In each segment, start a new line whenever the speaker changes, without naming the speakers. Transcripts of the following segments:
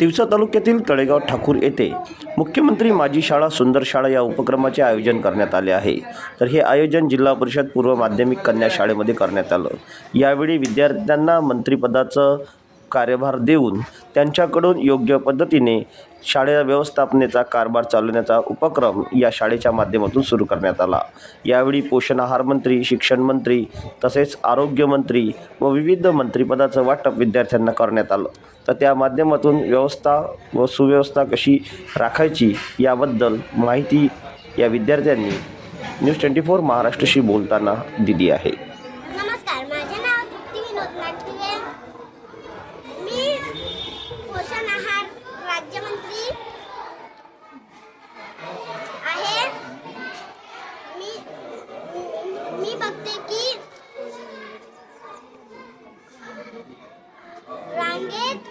तिवसा तालुक्यातील तळेगाव ठाकूर येथे मुख्यमंत्री माझी शाळा सुंदर शाळा या उपक्रमाचे आयोजन करण्यात आले आहे. तर हे आयोजन जिल्हा परिषद पूर्व माध्यमिक कन्या शाळेमध्ये करण्यात आलं. यावेळी विद्यार्थ्यांना मंत्रिपदाचं कार्यभार देऊन त्यांच्याकडून योग्य पद्धतीने शाळेच्या व्यवस्थापनेचा कारभार चालवण्याचा उपक्रम या शाळेच्या माध्यमातून सुरू करण्यात आला. यावेळी पोषण आहार मंत्री शिक्षण मंत्री तसेच आरोग्यमंत्री व विविध मंत्रिपदाचं वाटप विद्यार्थ्यांना करण्यात आलं. तर त्या माध्यमातून व्यवस्था व सुव्यवस्था कशी राखायची याबद्दल माहिती या विद्यार्थ्यांनी न्यूज ट्वेंटी फोर महाराष्ट्राशी बोलताना दिली आहे.
रांगेत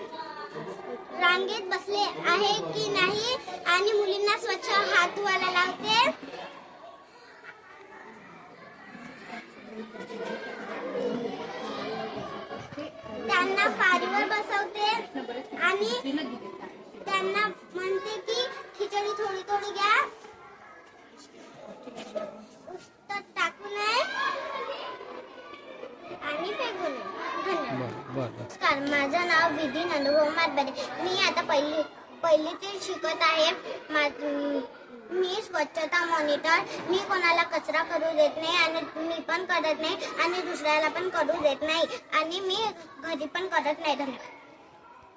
रांगेत बसले आहे की नाही? आणि मुलींना स्वच्छ हात धुवायला लावते. त्यांना फारीवर बसवते आणि त्यांना म्हणते की खिचडी थोडी थोडी घ्या उष्ट टाकू नये आणि फेकू नये धन्यवाद नमस्कार माझं नाव विधी नंदुभाऊ मातबरे. मी आता पहिली पहिली ते शिकत आहे. मा- मी स्वच्छता मॉनिटर. मी कोणाला कचरा करू देत नाही आणि मी पण करत नाही आणि दुसऱ्याला पण करू देत नाही. आणि मी घरी पण करत नाही. धन्यवाद.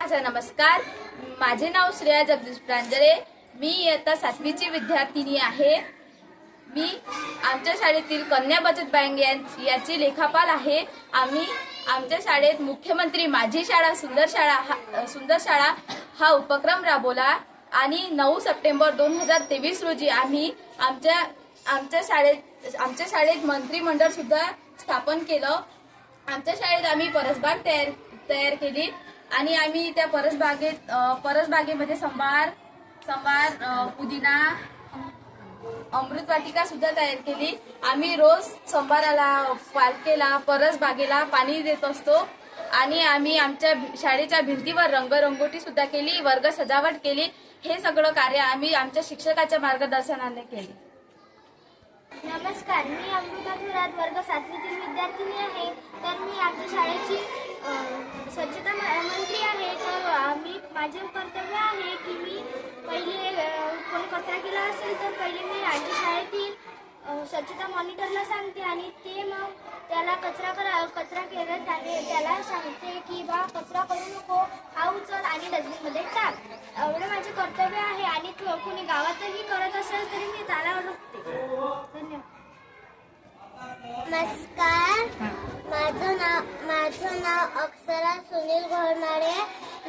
माझा नमस्कार. माझे नाव श्रेया जगदीश प्रांजळे मी इयत्ता सातवीची विद्यार्थिनी आहे. मी आमच्या शाळेतील कन्या बचत बँक या- याची लेखापाल आहे. आम्ही आमच्या शाळेत मुख्यमंत्री माझी शाळा सुंदर शाळा हा सुंदर शाळा हा उपक्रम राबवला आणि नऊ सप्टेंबर दोन हजार तेवीस रोजी आम्ही आमच्या आमच्या शाळेत आमच्या शाळेत मंत्रिमंडळ सुद्धा स्थापन केलं. आमच्या शाळेत आम्ही परसबाग तयार तयार केली आणि आम्ही त्या परसबागेत परसबागेमध्ये संभार संभार पुदिना अमृत वाटिका सुद्धा तयार केली. आम्ही रोज संभाराला पालखेला परस बागेला पाणी देत असतो. आणि आम्ही आमच्या शाळेच्या भिंतीवर रंगरंगोटी सुद्धा केली वर्ग सजावट केली. हे सगळं कार्य आम्ही आमच्या शिक्षकाच्या मार्गदर्शनाने केले.
नमस्कार मी अमृता थोरात वर्ग सातवीतील विद्यार्थिनी आहे. तर मी आमच्या शाळेची स्वच्छता मंत्री आहे. तर आम्ही माझे कर्तव्य आहे की मी पहिले असेल तर पहिले मी राज्य शाळेतील स्वच्छता मॉनिटरला सांगते आणि ते मग त्याला कचरा करा कचरा केला त्याने त्याला सांगते की बा कचरा करू नको हा उचल आणि डस्टबिनमध्ये टाक. एवढं माझे कर्तव्य आहे आणि कुणी कोणी गावातही करत असेल तरी मी त्याला रोखते धन्यवाद. नमस्कार. माझं नाव माझं नाव अक्षरा सुनील घोरनाळे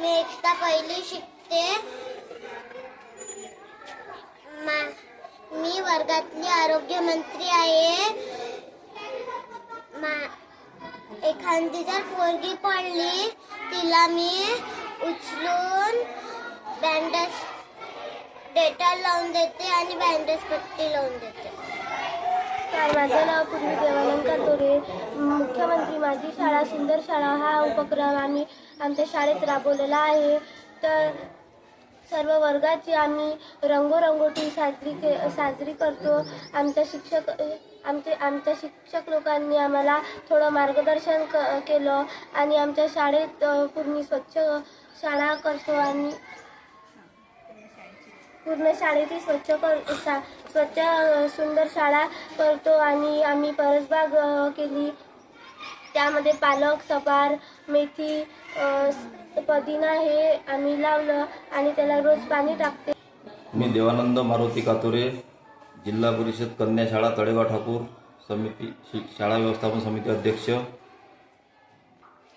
मी एकता पहिली शिकते. वर्गातली आरोग्यमंत्री आहे. मा एखादी जर पोरगी पडली तिला मी उचलून बँडेज डेटॉल लावून देते आणि बँडेज पट्टी लावून देते.
माझं नाव पूर्वी देवानंद तोरे. मुख्यमंत्री माझी शाळा सुंदर शाळा हा उपक्रम आम्ही आमच्या शाळेत राबवलेला आहे. तर सर्व वर्गाची आम्ही रंगोरंगोटी साजरी के साजरी करतो. आमच्या शिक्षक आमचे आमच्या शिक्षक लोकांनी आम्हाला थोडं मार्गदर्शन क केलं आणि आमच्या शाळेत पूर्ण स्वच्छ शाळा करतो आणि पूर्ण शाळेची स्वच्छ कर शा स्वच्छ सुंदर शाळा करतो आणि आम्ही परसबाग केली. त्यामध्ये पालक सपार मेथी अ, पुदिना हे आम्ही लावलं आणि त्याला रोज पाणी टाकते.
मी देवानंद मारुती कातोरे जिल्हा परिषद कन्या शाळा तळेगाव ठाकूर समिती शि- शाळा व्यवस्थापन समिती अध्यक्ष.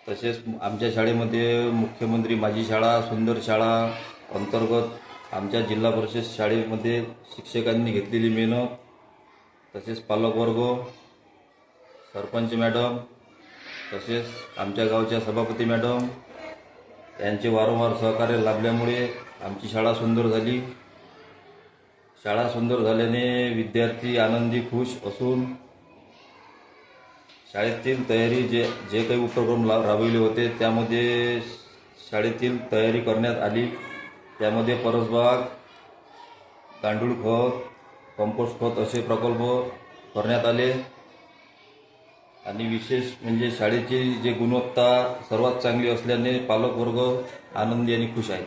तसेच आमच्या शाळेमध्ये मुख्यमंत्री माझी शाळा सुंदर शाळा अंतर्गत आमच्या जिल्हा परिषद शाळेमध्ये शिक्षकांनी घेतलेली मेहनत तसेच पालकवर्ग सरपंच मॅडम तसेच आमच्या गावच्या सभापती मॅडम यांचे वारंवार सहकार्य लाभल्यामुळे आमची शाळा सुंदर झाली. शाळा सुंदर झाल्याने विद्यार्थी आनंदी खुश असून शाळेतील तयारी जे जे काही उपक्रम ला राबविले होते त्यामध्ये शाळेतील तयारी करण्यात आली. त्यामध्ये परसबाग गांडूळ खत कंपोस्ट खत असे प्रकल्प करण्यात आले. आणि विशेष म्हणजे शाळेची जी गुणवत्ता सर्वात चांगली असल्याने पालकवर्ग आनंदी आणि खुश आहेत.